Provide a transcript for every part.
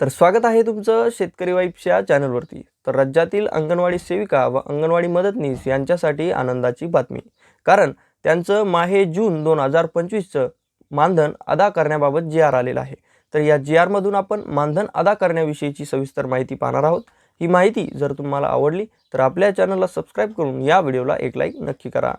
तर स्वागत आहे तुमचं शेतकरी वाईफच्या चॅनलवरती. तर राज्यातील अंगणवाडी सेविका व अंगणवाडी मदतनीस यांच्यासाठी आनंदाची बातमी. कारण त्यांचं माहे जून दोन हजार पंचवीसचं मानधन अदा करण्याबाबत जी आर आलेलं आहे. तर या जी आरमधून आपण मानधन अदा करण्याविषयीची सविस्तर माहिती पाहणार आहोत. ही माहिती जर तुम्हाला आवडली तर आपल्या चॅनलला सबस्क्राईब करून या व्हिडिओला एक लाईक नक्की करा.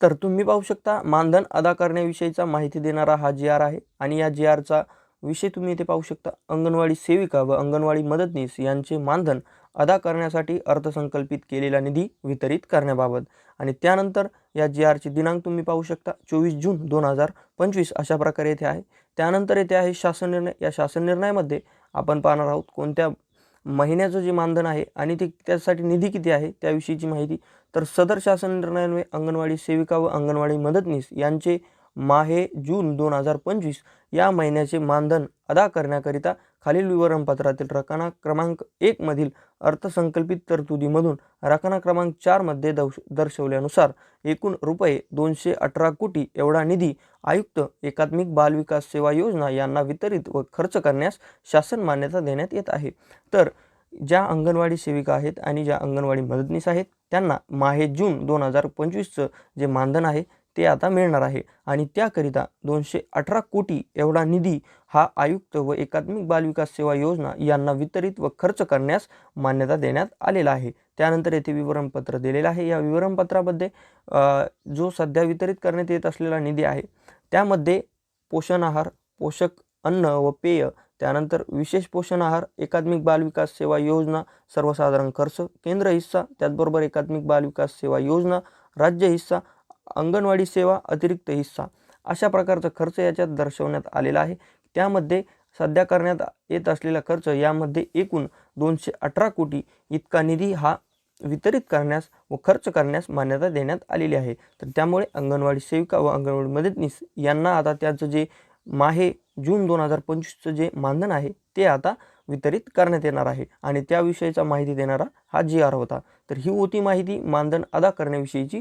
तर तुम्ही पाहू शकता मानधन अदा करण्याविषयीचा माहिती देणारा हा जी आर आहे आणि या जी आरचा विषय तुम्ही इथे पाहू शकता. अंगणवाडी सेविका व अंगणवाडी मदतनीस यांचे मानधन अदा करण्यासाठी अर्थसंकल्पित केलेला निधी वितरित करण्याबाबत. आणि त्यानंतर या जी आरची दिनांक तुम्ही पाहू शकता. चोवीस जून दोन हजार पंचवीस अशा प्रकारे येथे आहे. त्यानंतर येथे आहे शासन निर्णय. या शासन निर्णयामध्ये आपण पाहणार आहोत कोणत्या महिन्याचं जे मानधन आहे आणि ते त्यासाठी निधी किती आहे त्याविषयीची माहिती. तर सदर शासन निर्णयान्वये अंगणवाडी सेविका व अंगणवाडी मदतनीस यांचे माहे जून दोन हजार पंचवीस या महिन्याचे मानधन अदा करण्याकरिता खालील विवरणपत्रातील रकाना क्रमांक एकमधील अर्थसंकल्पित तरतुदीमधून रकाना क्रमांक चारमध्ये दर्श दर्शवल्यानुसार एकूण रुपये दोनशे अठरा कोटी एवढा निधी आयुक्त एकात्मिक बालविकास सेवा योजना यांना वितरित व खर्च करण्यास शासन मान्यता देण्यात येत आहे. तर ज्या अंगणवाडी सेविका आहेत आणि ज्या अंगणवाडी मदतनीस आहेत त्यांना माहे जून दोन हजार पंचवीसचं जे मानधन आहे ते आता मिळणार आहे. आणि त्याकरिता दोनशे अठरा कोटी एवढा निधी हा आयुक्त व एकात्मिक बालविकास सेवा योजना यांना वितरित व खर्च करण्यास मान्यता देण्यात आलेला आहे. त्यानंतर येथे विवरणपत्र दिलेलं आहे. या विवरणपत्रामध्ये जो सध्या वितरित करण्यात येत असलेला निधी आहे त्यामध्ये पोषण आहार पोषक अन्न व पेय त्यानंतर विशेष पोषण आहार एकात्मिक बालविकास सेवा योजना सर्वसाधारण खर्च केंद्र हिस्सा त्याचबरोबर एकात्मिक बालविकास सेवा योजना राज्य हिस्सा अंगणवाडी सेवा अतिरिक्त हिस्सा अशा प्रकारचा खर्च याच्यात दर्शवण्यात आलेला आहे. त्यामध्ये सध्या करण्यात येत असलेला खर्च यामध्ये एकूण दोनशे अठरा कोटी इतका निधी हा वितरित करण्यास व खर्च करण्यास मान्यता देण्यात आलेली आहे. तर त्यामुळे अंगणवाडी सेविका व अंगणवाडी मदतनीस यांना आता त्याचं जे माहे जून दोन हजार पंचवीसचं जे मानधन आहे ते आता वितरित करण्यात येणार आहे. आणि त्याविषयीचा माहिती देणारा हा जी आर होता. तर ही होती माहिती मानधन अदा करण्याविषयीची